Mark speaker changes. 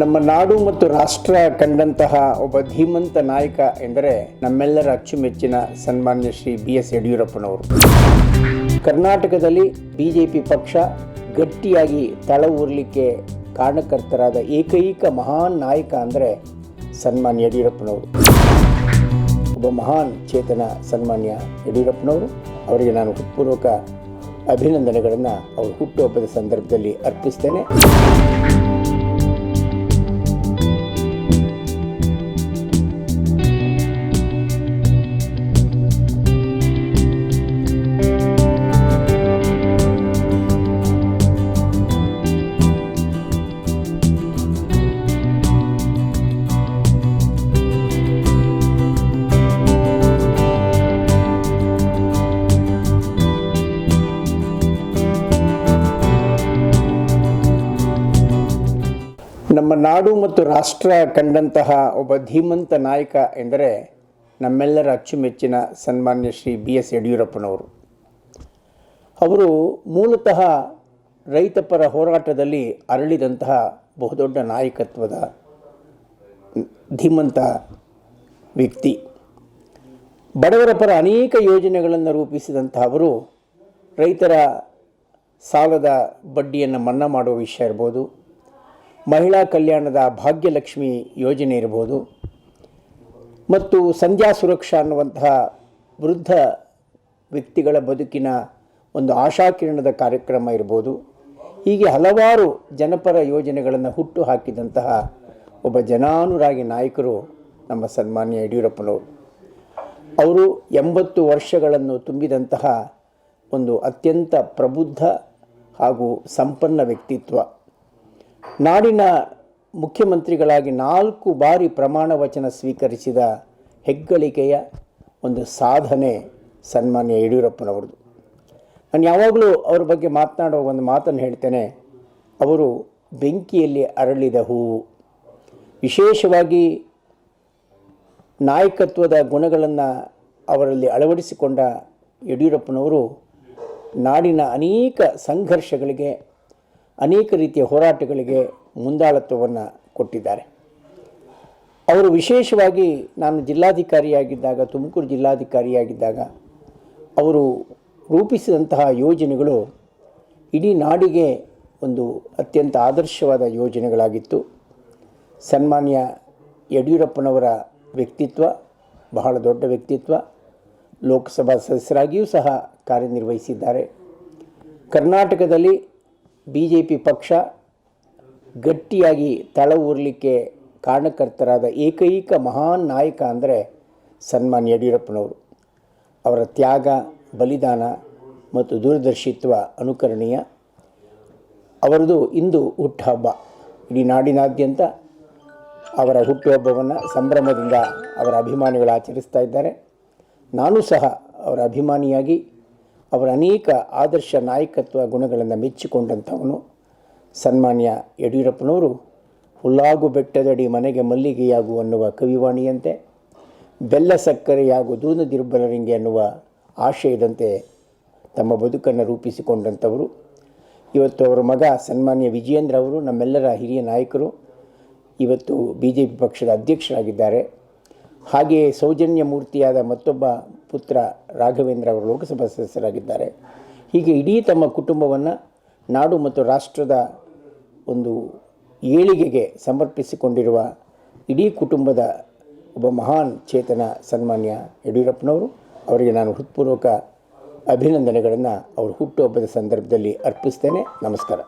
Speaker 1: ನಮ್ಮ ನಾಡು ಮತ್ತು ರಾಷ್ಟ್ರ ಕಂಡಂತಹ ಒಬ್ಬ ಧೀಮಂತ ನಾಯಕ ಎಂದರೆ ನಮ್ಮೆಲ್ಲರ ಅಚ್ಚುಮೆಚ್ಚಿನ ಸನ್ಮಾನ್ಯ ಶ್ರೀ ಬಿ ಎಸ್ ಯಡಿಯೂರಪ್ಪನವರು. ಕರ್ನಾಟಕದಲ್ಲಿ ಬಿ ಜೆ ಪಿ ಪಕ್ಷ ಗಟ್ಟಿಯಾಗಿ ತಳ ಊರಲಿಕ್ಕೆ ಕಾರಣಕರ್ತರಾದ ಏಕೈಕ ಮಹಾನ್ ನಾಯಕ ಅಂದರೆ ಸನ್ಮಾನ್ಯ ಯಡಿಯೂರಪ್ಪನವರು. ಒಬ್ಬ ಮಹಾನ್ ಚೇತನ ಸನ್ಮಾನ್ಯ ಯಡಿಯೂರಪ್ಪನವರು. ಅವರಿಗೆ ನಾನು ಹೃತ್ಪೂರ್ವಕ ಅಭಿನಂದನೆಗಳನ್ನು ಅವರು ಹುಟ್ಟುಹಬ್ಬದ ಸಂದರ್ಭದಲ್ಲಿ ಅರ್ಪಿಸ್ತೇನೆ. ನಮ್ಮ ನಾಡು ಮತ್ತು ರಾಷ್ಟ್ರ ಕಂಡಂತಹ ಒಬ್ಬ ಧೀಮಂತ ನಾಯಕ ಎಂದರೆ ನಮ್ಮೆಲ್ಲರ ಅಚ್ಚುಮೆಚ್ಚಿನ ಸನ್ಮಾನ್ಯ ಶ್ರೀ ಬಿ ಎಸ್ ಯಡಿಯೂರಪ್ಪನವರು. ಅವರು ಮೂಲತಃ ರೈತಪರ ಹೋರಾಟದಲ್ಲಿ ಅರಳಿದಂತಹ ಬಹುದೊಡ್ಡ ನಾಯಕತ್ವದ ಧೀಮಂತ ವ್ಯಕ್ತಿ. ಬಡವರ ಪರ ಅನೇಕ ಯೋಜನೆಗಳನ್ನು ರೂಪಿಸಿದಂಥ ಅವರು ರೈತರ ಸಾಲದ ಬಡ್ಡಿಯನ್ನು ಮನ್ನಾ ಮಾಡುವ ವಿಷಯ ಇರ್ಬೋದು ಮಹಿಳಾ ಕಲ್ಯಾಣದ ಭಾಗ್ಯಲಕ್ಷ್ಮಿ ಯೋಜನೆ ಇರ್ಬೋದು. ಮತ್ತು ಸಂಧ್ಯಾ ಸುರಕ್ಷಾ ಅನ್ನುವಂತಹ ವೃದ್ಧ ವ್ಯಕ್ತಿಗಳ ಬದುಕಿನ ಒಂದು ಆಶಾಕಿರಣದ ಕಾರ್ಯಕ್ರಮ ಇರ್ಬೋದು. ಹೀಗೆ ಹಲವಾರು ಜನಪರ ಯೋಜನೆಗಳನ್ನು ಹುಟ್ಟು ಹಾಕಿದಂತಹ ಒಬ್ಬ ಜನಾನುರಾಗಿ ನಾಯಕರು ನಮ್ಮ ಸನ್ಮಾನ್ಯ ಯಡಿಯೂರಪ್ಪನವರು. ಅವರು ಎಂಬತ್ತು ವರ್ಷಗಳನ್ನು ತುಂಬಿದಂತಹ ಒಂದು ಅತ್ಯಂತ ಪ್ರಬುದ್ಧ ಹಾಗೂ ಸಂಪನ್ನ ವ್ಯಕ್ತಿತ್ವ. ನಾಡಿನ ಮುಖ್ಯಮಂತ್ರಿಗಳಾಗಿ ನಾಲ್ಕು ಬಾರಿ ಪ್ರಮಾಣ ವಚನ ಸ್ವೀಕರಿಸಿದ ಹೆಗ್ಗಳಿಕೆಯ ಒಂದು ಸಾಧನೆ ಸನ್ಮಾನ್ಯ ಯಡಿಯೂರಪ್ಪನವ್ರದ್ದು. ನಾನು ಯಾವಾಗಲೂ ಅವ್ರ ಬಗ್ಗೆ ಮಾತನಾಡುವ ಒಂದು ಮಾತನ್ನು ಹೇಳ್ತೇನೆ. ಅವರು ಬೆಂಕಿಯಲ್ಲಿ ಅರಳಿದ ಹೂವು. ವಿಶೇಷವಾಗಿ ನಾಯಕತ್ವದ ಗುಣಗಳನ್ನು ಅವರಲ್ಲಿ ಅಳವಡಿಸಿಕೊಂಡ ಯಡಿಯೂರಪ್ಪನವರು ನಾಡಿನ ಅನೇಕ ಸಂಘರ್ಷಗಳಿಗೆ ಅನೇಕ ರೀತಿಯ ಹೋರಾಟಗಳಿಗೆ ಮುಂದಾಳತ್ವವನ್ನು ಕೊಟ್ಟಿದ್ದಾರೆ. ಅವರು ವಿಶೇಷವಾಗಿ ನಾನು ಜಿಲ್ಲಾಧಿಕಾರಿಯಾಗಿದ್ದಾಗ, ತುಮಕೂರು ಜಿಲ್ಲಾಧಿಕಾರಿಯಾಗಿದ್ದಾಗ, ಅವರು ರೂಪಿಸಿದಂತಹ ಯೋಜನೆಗಳು ಇಡೀ ನಾಡಿಗೆ ಒಂದು ಅತ್ಯಂತ ಆದರ್ಶವಾದ ಯೋಜನೆಗಳಾಗಿತ್ತು. ಸನ್ಮಾನ್ಯ ಯಡಿಯೂರಪ್ಪನವರ ವ್ಯಕ್ತಿತ್ವ, ಬಹಳ ದೊಡ್ಡ ವ್ಯಕ್ತಿತ್ವ, ಲೋಕಸಭಾ ಸದಸ್ಯರಾಗಿಯೂ ಸಹ ಕಾರ್ಯನಿರ್ವಹಿಸಿದ್ದಾರೆ. ಕರ್ನಾಟಕದಲ್ಲಿ ಬಿ ಜೆ ಪಿ ಪಕ್ಷ ಗಟ್ಟಿಯಾಗಿ ತಳ ಊರಲಿಕ್ಕೆ ಕಾರಣಕರ್ತರಾದ ಏಕೈಕ ಮಹಾನ್ ನಾಯಕ ಅಂದರೆ ಸನ್ಮಾನ್ ಯಡಿಯೂರಪ್ಪನವರು. ಅವರ ತ್ಯಾಗ, ಬಲಿದಾನ ಮತ್ತು ದೂರದರ್ಶಿತ್ವ ಅನುಕರಣೀಯ. ಅವರದು ಇಂದು ಹುಟ್ಟುಹಬ್ಬ ಇಡೀ ನಾಡಿನಾದ್ಯಂತ ಅವರ ಹುಟ್ಟುಹಬ್ಬವನ್ನು ಸಂಭ್ರಮದಿಂದ ಅವರ ಅಭಿಮಾನಿಗಳು ಆಚರಿಸ್ತಾ ಇದ್ದಾರೆ. ನಾನು ಸಹ ಅವರ ಅಭಿಮಾನಿಯಾಗಿ ಅವರ ಅನೇಕ ಆದರ್ಶ ನಾಯಕತ್ವ ಗುಣಗಳನ್ನು ಮೆಚ್ಚಿಕೊಂಡಂಥವನು ಸನ್ಮಾನ್ಯ ಯಡಿಯೂರಪ್ಪನವರು. ಹುಲ್ಲಾಗು ಬೆಟ್ಟದಡಿ ಮನೆಗೆ ಮಲ್ಲಿಗೆಯಾಗು ಅನ್ನುವ ಕವಿವಾಣಿಯಂತೆ, ಬೆಲ್ಲ ಸಕ್ಕರೆಯಾಗು ದೂನ ದುರ್ಬಲರಿಂಗೆ ಅನ್ನುವ ಆಶಯದಂತೆ ತಮ್ಮ ಬದುಕನ್ನು ರೂಪಿಸಿಕೊಂಡಂಥವರು. ಇವತ್ತು ಅವರ ಮಗ ಸನ್ಮಾನ್ಯ ವಿಜಯೇಂದ್ರ ಅವರು ನಮ್ಮೆಲ್ಲರ ಹಿರಿಯ ನಾಯಕರು. ಇವತ್ತು ಬಿ ಜೆ ಪಿ ಪಕ್ಷದ ಅಧ್ಯಕ್ಷರಾಗಿದ್ದಾರೆ. ಹಾಗೆಯೇ ಸೌಜನ್ಯ ಮೂರ್ತಿಯಾದ ಮತ್ತೊಬ್ಬ ಪುತ್ರ ರಾಘವೇಂದ್ರ ಅವರು ಲೋಕಸಭಾ ಸದಸ್ಯರಾಗಿದ್ದಾರೆ. ಹೀಗೆ ಇಡೀ ತಮ್ಮ ಕುಟುಂಬವನ್ನು ನಾಡು ಮತ್ತು ರಾಷ್ಟ್ರದ ಒಂದು ಏಳಿಗೆಗೆ ಸಮರ್ಪಿಸಿಕೊಂಡಿರುವ ಇಡೀ ಕುಟುಂಬದ ಒಬ್ಬ ಮಹಾನ್ ಚೇತನ ಸನ್ಮಾನ್ಯ ಯಡಿಯೂರಪ್ಪನವರು, ಅವರಿಗೆ ನಾನು ಹೃತ್ಪೂರ್ವಕ ಅಭಿನಂದನೆಗಳನ್ನು ಅವರು ಹುಟ್ಟುಹಬ್ಬದ ಸಂದರ್ಭದಲ್ಲಿ ಅರ್ಪಿಸ್ತೇನೆ. ನಮಸ್ಕಾರ.